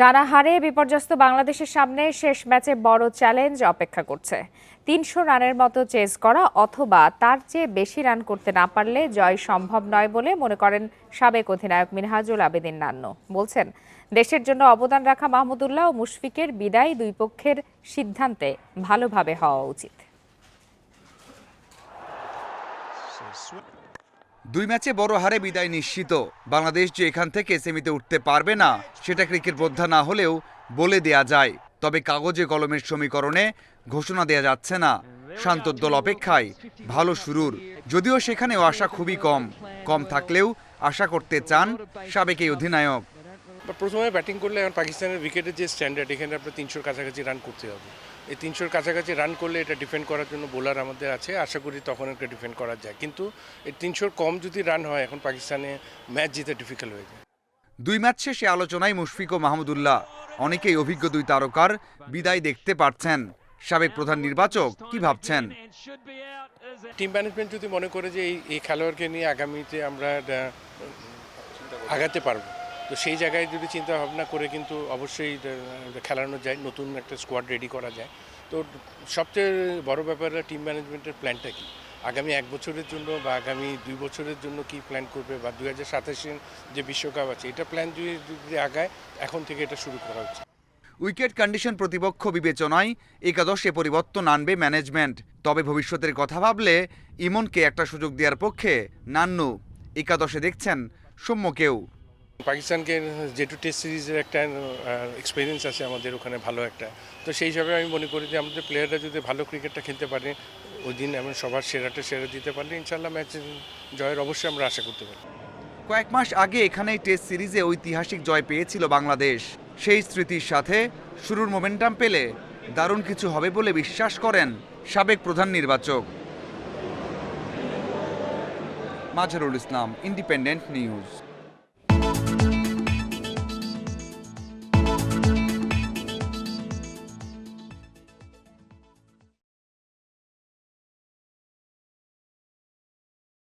টানা হারে বিপর্যস্ত বাংলাদেশের সামনে শেষ ম্যাচে বড় চ্যালেঞ্জ অপেক্ষা করছে। তিনশো রানের মতো চেজ করা অথবা তার চেয়ে বেশি রান করতে না পারলে জয় সম্ভব নয় বলে মনে করেন সাবেক অধিনায়ক মিনহাজুল আবেদিন নান্ন। বলছেন, দেশের জন্য অবদান রাখা মাহমুদুল্লাহ ও মুশফিকের বিদায় দুই পক্ষের সিদ্ধান্তে ভালোভাবে হওয়া উচিত। দুই ম্যাচে বড় হারে বিদায় নিশ্চিত। বাংলাদেশ যে এখান থেকে সেমিতে উঠতে পারবে না, সেটা ক্রিকেট বোদ্ধা না হলেও বলে দেয়া যায়। তবে কাগজে কলমের সমীকরণে ঘোষণা দেয়া যাচ্ছে না। শান্তদ্দল অপেক্ষায় ভালো শুরুর। যদিও সেখানেও আশা খুবই কম। কম থাকলেও আশা করতে চান সাবেক এই অধিনায়ক। প্রথমে ব্যাটিং করলে এখন পাকিস্তানের উইকেটের যে স্ট্যান্ডার্ড এখানে আপনার তিনশোর কাছাকাছি রান করতে হবে। এই তিনশোর কাছাকাছি রান করলে এটা ডিফেন্ড করার জন্য বোলার আমাদের আছে আশা করি তখন একটা ডিফেন্ড করা যায়। কিন্তু এই তিনশোর কম যদি রান হয় এখন পাকিস্তানে ম্যাচ জিতে ডিফিকাল্ট হয়ে যায়। দুই ম্যাচ শেষে আলোচনায় মুশফিক ও মাহমুদুল্লাহ অনেকেই অভিজ্ঞ দুই তারকার বিদায় দেখতে পারছেন। সাবেক প্রধান নির্বাচক কি ভাবছেন? টিম ম্যানেজমেন্ট যদি মনে করে যে এই খেলোয়াড়কে নিয়ে আগামীতে আমরা আগাতে পারব। তো সেই জায়গায় যদি চিন্তা ভাবনা করে কিন্তু অবশ্যই খেলানো যায়, নতুন একটা স্কোয়াড রেডি করা যায়। তো সবচেয়ে বড় ব্যাপার টিম ম্যানেজমেন্টের প্ল্যানটা কি? আগামী এক বছরের জন্য বা আগামী দুই বছরের জন্য কি প্ল্যান করবে? বা দুই হাজার সাতাশের যে বিশ্বকাপ আছে, এটা প্ল্যান যদি যদি আগায়, এখন থেকে এটা শুরু করা উচিত। উইকেট কন্ডিশন প্রতিপক্ষ বিবেচনায় একাদশে পরিবর্তন আনবে ম্যানেজমেন্ট তবে ভবিষ্যতের কথা ভাবলে ইমনকে একটা সুযোগ দেওয়ার পক্ষে নান্নু। একাদশে দেখছেন সৌম্যকেও পাকিস্তানকে যেটু টেস্ট সিরিজের একটা এক্সপিরিয়েন্স আছে আমাদের ওখানে ভালো একটা। তো সেই হিসাবে আমি মনে করি যে আমাদের প্লেয়াররা যদি ভালো ক্রিকেটটা খেলতে পারে, ওই দিন এমন সবার সেরাটা সেরা দিতে পারলে ইনশাল্লাহ ম্যাচ জয়ের অবশ্যই আমরা আশা করতে পারি। কয়েক মাস আগে এখানেই টেস্ট সিরিজে ঐতিহাসিক জয় পেয়েছিল বাংলাদেশ। সেই স্মৃতির সাথে শুরুর মোমেন্টাম পেলে দারুণ কিছু হবে বলে বিশ্বাস করেন সাবেক প্রধান নির্বাচক। Mazharul Islam independent news